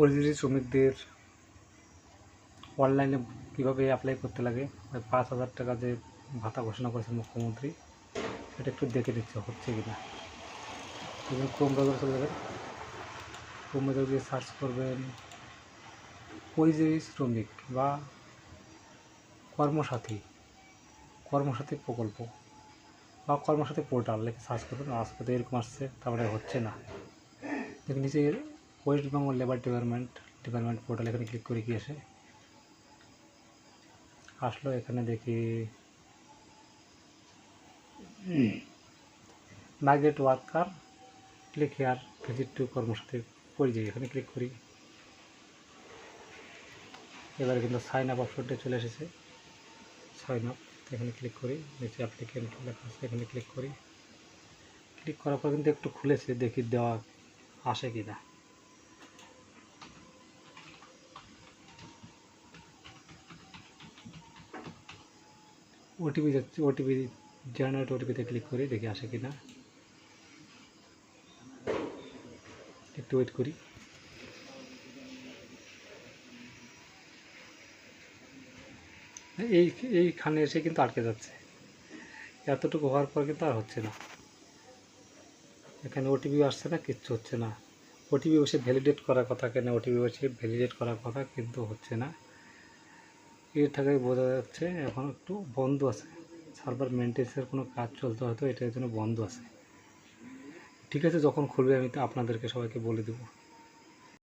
পরিযায়ী শ্রমিকদের অনলাইনে কীভাবে অ্যাপ্লাই করতে লাগে? পাঁচ হাজার টাকা যে ভাতা ঘোষণা করেছে মুখ্যমন্ত্রী, সেটা একটু দেখে দিচ্ছে হচ্ছে কি না তুমি ক্রোম ব্রাউজার চলে যাবেন। ক্রোম ব্রাউজার দিয়ে সার্চ করবেন পরিযায়ী শ্রমিক বা কর্মসাথী কর্মসাথী প্রকল্প বা কর্মসাথী পোর্টাল লিখে সার্চ করবেন আসতে এরকম আসছে, তারপরে হচ্ছে না। দেখুন, নিচে West Bengal labour department department portal এখানে ক্লিক করে কি আসে? আসলো, এখানে দেখি migrate worker click here visit to Karmasathi পরিযায়ী এখানে ক্লিক করি। এবারে কিন্তু সাইন আপ অপশনটা চলে এসেছে। সাইন আপ এখানে ক্লিক করি, নিচে অ্যাপ্লিকেন্ট লেখা আছে, এখানে ক্লিক করি। ক্লিক করার পর কিন্তু একটু খুলেছে, দেখি দেওয়া আসে কি না ওটিপি যাচ্ছে ওটিপি জেনারেট ওটিপিতে ক্লিক করি দেখি আসে কি না একটু ওয়েট করি। এই, এইখানে এসে কিন্তু আটকে যাচ্ছে। এতটুকু হওয়ার পর কিন্তু আর হচ্ছে না। এখানে ওটিপি আসছে না, কিচ্ছু হচ্ছে না। ওটিপি বসে ভ্যালিডেট করার কথা কেন? ওটিপি বসে ভ্যালিডেট করার কথা কিন্তু হচ্ছে না। এর থেকে বোঝা যাচ্ছে এখন একটু বন্ধ আছে। সার্ভার মেনটেন্সের কোনো কাজ চলতে হয়তো এটার জন্য বন্ধ আছে। ঠিক আছে, যখন খুলবে আমি আপনাদেরকে সবাইকে বলে দেবো।